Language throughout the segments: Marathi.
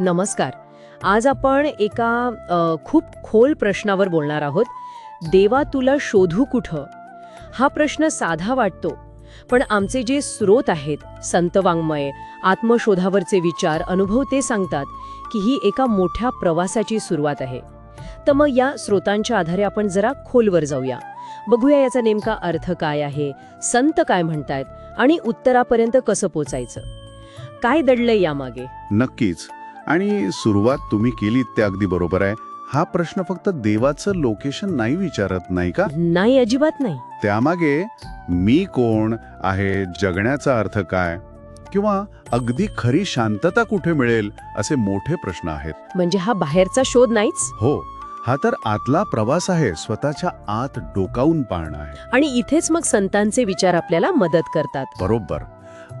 नमस्कार. आज आपण एका खूप खोल प्रश्नावर बोलणार आहोत. देवा तुला शोधू कुठं? हा प्रश्न साधा वाटतो पण आमचे जे स्रोत आहेत संत वाङ्मय आत्मशोधावरचे विचार अनुभव ते सांगतात की ही एका मोठ्या प्रवासाची सुरुवात आहे. तर मग या स्रोतांच्या आधारे आपण जरा खोलवर जाऊया. बघूया याचा नेमका अर्थ काय आहे संत काय म्हणतायत आणि उत्तरापर्यंत कसं पोचायचं. काय दडलंय यामागे? नक्कीच. आणि सुरुवात तुम्ही केलीत ते अगदी बरोबर आहे. हा प्रश्न फक्त देवाचं लोकेशन नाही विचारत नाही का? नाही अजिबात नाही. त्यामागे मी कोण आहे जगण्याचा अर्थ काय? किंवा अगदी खरी शांतता कुठे मिळेल असे मोठे प्रश्न आहेत. म्हणजे हा बाहेरचा शोध नाहीच? हो हा तर आतला प्रवास आहे स्वतःच्या आत डोकावून पाहणं आहे. आणि इथेच मग संतांचे विचार आपल्याला मदत करतात. बरोबर.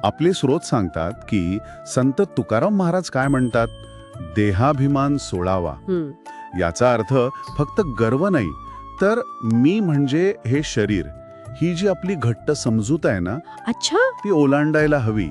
आपले स्रोत सांगतात की संत तुकाराम महाराज काय म्हणतात? देहाभिमान सोळावा याचा अर्थ फक्त गर्व नाही तर मी म्हणजे हे शरीर. ही जी आपली घट्ट समजूत आहे ना अच्छा. ती ओलांडायला हवी.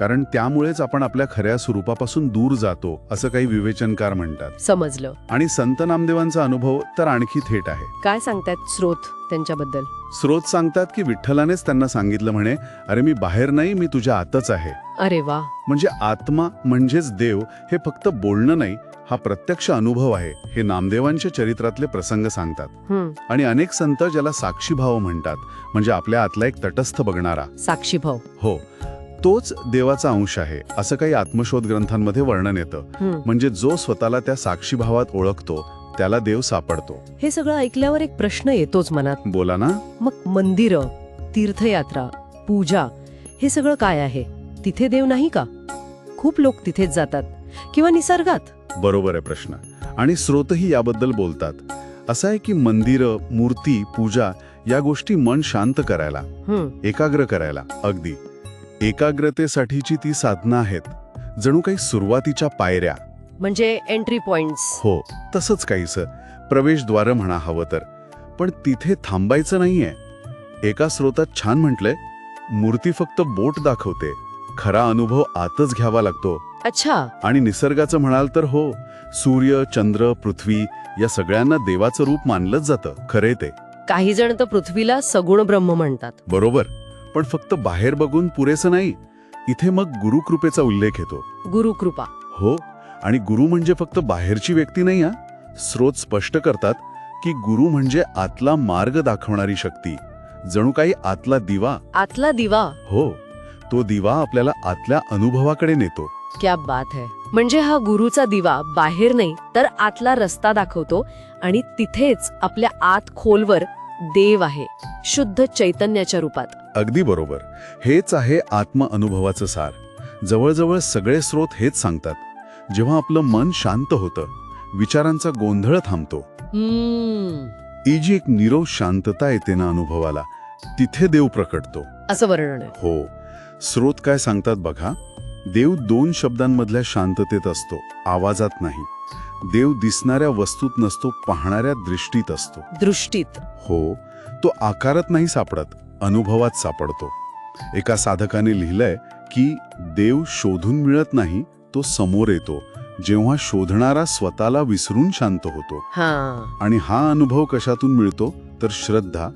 कारण त्यामुळेच आपण आपल्या खऱ्या स्वरूपापासून दूर जातो असं काही विवेचनकार म्हणतात. समजलं. आणि संत नामदेवांचा अनुभव तर आणखी थेट आहे. काय सांगतात स्रोत त्यांच्याबद्दल? स्रोत सांगतात की विठ्ठलानेच त्यांना सांगितलं म्हणे अरे मी बाहेर नाही मी तुझ्या आतच आहे. अरे वा. म्हणजे आत्मा म्हणजेच देव हे फक्त बोलणं नाही हा प्रत्यक्ष अनुभव आहे हे नामदेवांच्या चरित्रातले प्रसंग सांगतात. हं, आणि अनेक संत ज्याला साक्षीभाव म्हणतात म्हणजे आपल्या आतला एक तटस्थ बघणारा. साक्षी भाऊ हो. तोच देवाचा अंश आहे असं काही आत्मशोध ग्रंथांमध्ये वर्णन येतं. म्हणजे जो स्वतःला त्या साक्षीभावात ओळखतो त्याला देव सापडतो. हे सगळं ऐकल्यावर एक प्रश्न येतोच मनात. बोला ना. मग मंदिरं तीर्थयात्रा पूजा हे सगळं काय आहे? तिथे देव नाही का? खूप लोक तिथेच जातात. किंवा निसर्गात? बरोबर आहे प्रश्न. आणि स्रोतही याबद्दल बोलतात. असं आहे की मंदिरं मूर्ती पूजा या गोष्टी मन शांत करायला हं, एकाग्र करायला अगदी. एकाग्रतेसाठीची ती साधनं आहेत. जणू काही सुरुवातीच्या पायऱ्या. म्हणजे एंट्री पॉइंट्स हो तसंच काहीसं. प्रवेशद्वार म्हणा हवं तर. पण तिथे थांबायचं नाहीये. एका स्रोतात छान म्हटलंय मूर्ती फक्त बोट दाखवते. खरा अनुभव आतच घ्यावा लागतो. अच्छा. आणि निसर्गाचं म्हणाल तर हो सूर्य चंद्र पृथ्वी या सगळ्यांना देवाचं रूप मानलंच जातं. खरे ते. काही जण तर पृथ्वीला सगुण ब्रह्म म्हणतात. बरोबर. पण फक्त बाहेर बघून पुरेसं नाही इथे मग गुरुकृपेचा उल्लेख येतो. गुरुकृपा. हो आणि गुरु म्हणजे फक्त बाहेरची व्यक्ती नाही हा? स्रोत स्पष्ट करतात की गुरु म्हणजे आतला मार्ग दाखवणारी शक्ती. जणू काही आतला दिवा. आतला दिवा? हो तो दिवा आपल्याला आतल्या अनुभवाकडे नेतो. क्या बात है. म्हणजे हा गुरुचा दिवा बाहेर नाही तर आतला रस्ता दाखवतो आणि तिथेच आपल्या आत खोलवर देव आहे शुद्ध चैतन्याच्या रूपात. अगदी बरोबर. हेच आहे आत्म अनुभवाचं सार. जवळजवळ सगळे स्रोत हेच सांगतात. जेव्हा आपलं मन शांत होतं विचारांचा गोंधळ थांबतो. ही जी एक निरोध शांतता येते ना अनुभवाला तिथे देव प्रकटतो. असं वर्णन आहे. हो. स्रोत काय सांगतात बघा. देव दोन शब्दांमधल्या शांततेत असतो आवाजात नाही. देव दिसणाऱ्या वस्तूत नसतो पाहणाऱ्या दृष्टीत असतो. दृष्टीत. हो तो आकारात नाही सापडत अनुभवात सापडतो. एका साधकाने लिहिलंय की देव शोधून मिळत नाही तो समोर येतो. जेव्हा शोधणारा स्वतःला विसरून शांत होतो. हा. आणि हा अनुभव कशातून मिळतो? तर श्रद्धा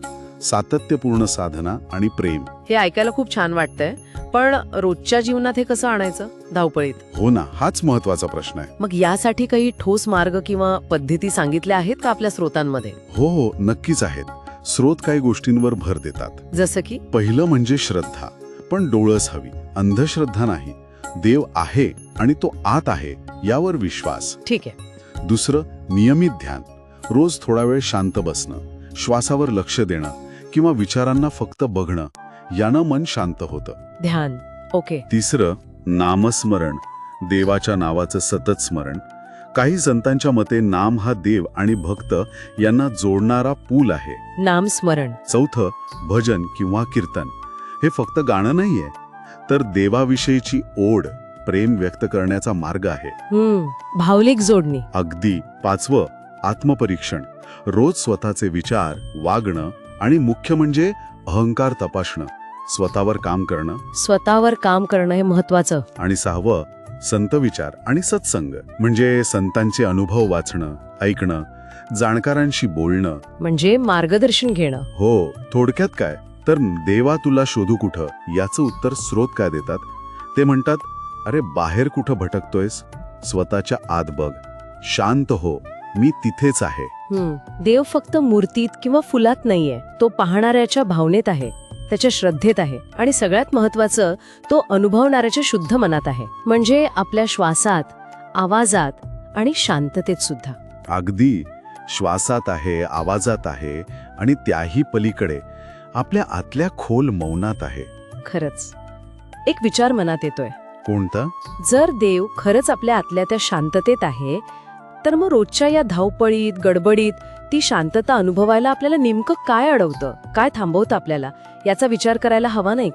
सातत्यपूर्ण साधना आणि प्रेम. हे ऐकायला खूप छान वाटतंय. पण रोजच्या जीवनात हे कसं आणायचं? धावपळीत. हो ना हाच महत्त्वाचा प्रश्न आहे. मग यासाठी काही ठोस मार्ग किंवा पद्धती सांगितल्या आहेत का आपल्या स्रोतांमध्ये? हो हो नक्कीच आहेत. स्रोत काही गोष्टींवर भर देतात. जसं की? पहिलं म्हणजे श्रद्धा. पण डोळस हवी अंधश्रद्धा नाही. देव आहे आणि तो आत आहे यावर विश्वास. ठीक आहे. दुसरं नियमित ध्यान. रोज थोडा वेळ शांत बसणं. श्वासावर लक्ष देणं. किंवा विचारांना फक्त बघणं यानं मन शांत होतं. ध्यान. ओके. तिसरं नामस्मरण. देवाच्या नावाचं सतत स्मरण. काही संतांच्या मते नाम हा देव आणि भक्त यांना जोडणारा पूल आहे. नामस्मरण. चौथं भजन किंवा कीर्तन. हे फक्त गाणं नाहीये तर देवाविषयीची ओढ प्रेम व्यक्त करण्याचा मार्ग आहे. भावलिक जोडणी. अगदी. पाचवं आत्मपरीक्षण. रोज स्वतःचे विचार वागणं आणि मुख्य म्हणजे अहंकार तपासणं स्वतःवर काम करणं. स्वतःवर काम करणं हे महत्वाचं आणि सहावं संत विचार आणि सत्संग म्हणजे संतांचे अनुभव वाचणं ऐकणं जाणकारांशी बोलणं. म्हणजे मार्गदर्शन घेणं. हो थोडक्यात काय? तर देवा तुला शोधू कुठं? याचं उत्तर स्रोत काय देतात? ते म्हणतात अरे बाहेर कुठं भटकतोयस? स्वतःच्या आत बघ. शांत हो. मी तिथेच आहे. देव फक्त मूर्तीत किंवा फुलात नाहीये. तो पाहणाऱ्याच्या भावनेत आहे. त्याच्या श्रद्धेत आहे. आणि सगळ्यात महत्वाचं तो अनुभवणाऱ्याच्या शुद्ध मनात आहे. म्हणजे आपल्या श्वासात आवाजात आणि शांततेत सुद्धा. अगदी श्वासात आहे आवाजात आहे आणि त्याही पलीकडे. आपल्या आतल्या खोल मौनात आहे. खरंच. एक विचार मनात येतोय. कोणता? जर देव खरंच आपल्या आतल्या त्या शांततेत आहे तर मग रोजच्या या धावपळीत गडबडीत ती शांतता अनुभवायला आपल्याला नेमकं काय अडवतं? काय थांबवतं आपल्याला? याचा विचार करायला हवा नाही का?